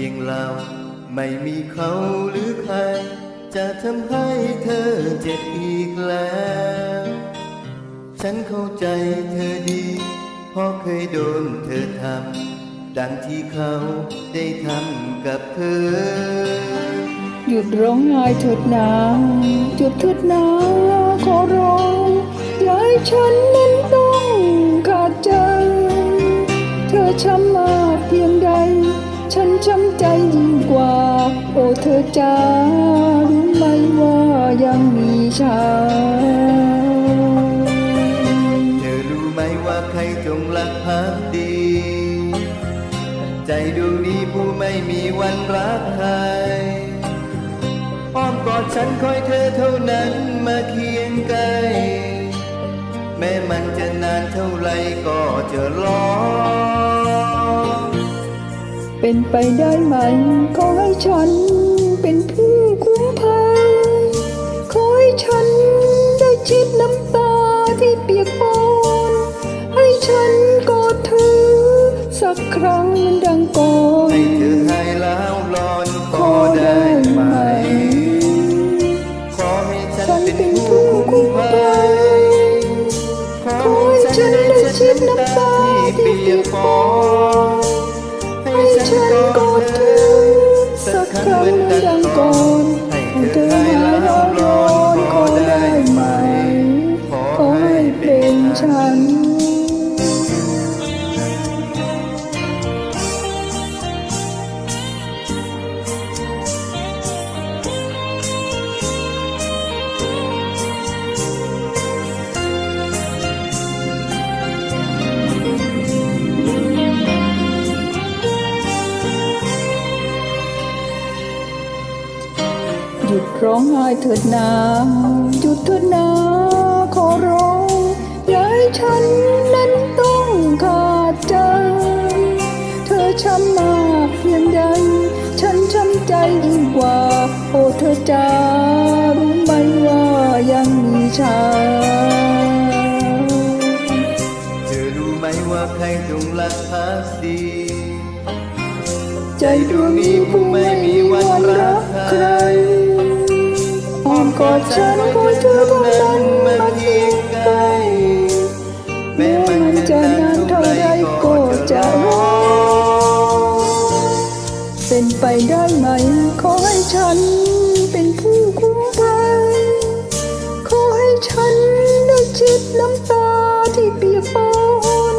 พียงเรา ไม่มีเขาหรือใคร จะทำให้เธอเจ็บอีกแล้ว ฉันเข้าใจเธอดีเพราะเคยโดนเธอทำดังที่เขาได้ทำกับเธอ หยุดร้องไห้เถิดนาหยุดเถิดนาขอร้องอย่าให้ฉันนั้นต้องขาดใจ เธอช้ำมากเพียงใด ฉันช้ำใจยิ่งกว่า โอ้เธอจ้ารู้ไหมว่ายังมีฉันเธอรู้ไหมว่าใครจงรักภักดี ใจดวงนี้ผู้ไม่มีวันรักใครอ้อมกอดฉันคอยเธอเท่านั้นมาเคียงใกล้แม้มันจะนานเท่าไรก็จะรอ เป็นไปได้ไหม ขอให้ฉันเป็นผู้คุ้มภัย ขอให้ฉันได้ชิดน้ำตาที่เปียกปอนให้ฉันกอดเธอสักครั้งมันดังก่อนให้เธอหายแล้วรอนขอได้ไหม ขอให้ฉันเป็นผู้คุ้มภัย ขอให้ฉันได้ชิดน้ำตาที่เปียกปอน ฉันกอดเธอสักครั้งเหมือนดังก่อนให้ให้เธอหายร้อนร้อนขอได้ไหมขอให้เป็นฉัน ร้องไห้เถิดนาหยุดเถิดนาขอร้องอย่าให้ฉันนั้นต้องขาดใจ เธอช้ำมากเพียงใด ฉันช้ำใจยิ่งกว่า โอ้เธอจะรู้ไหมว่ายังมีฉันเธอรู้ไหมว่าใครจงรักภักดี ใจดวงนี้ผู้ไม่ กอดฉันขอเธอเท่านั้นมาเคียงใกล้แม้มันจะนานเท่าไรก็จะรอเป็นไปได้ไหม ขอให้ฉันเป็นผู้คุ้มภัยขอให้ฉันได้ชิดน้ำตาที่เปียกปอน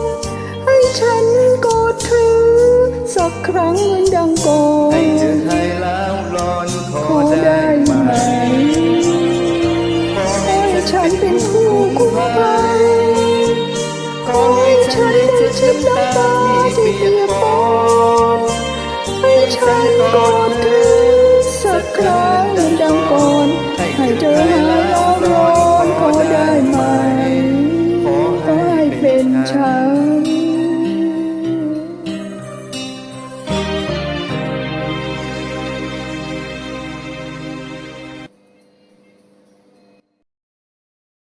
ให้ฉันกอดเธอสักครั้ง นนเป็เป็นผู้ผู้คุ้มภัยขอให้ฉันได้เช็ชิดดน้ำน้ำตาที่เปีเปียยกกป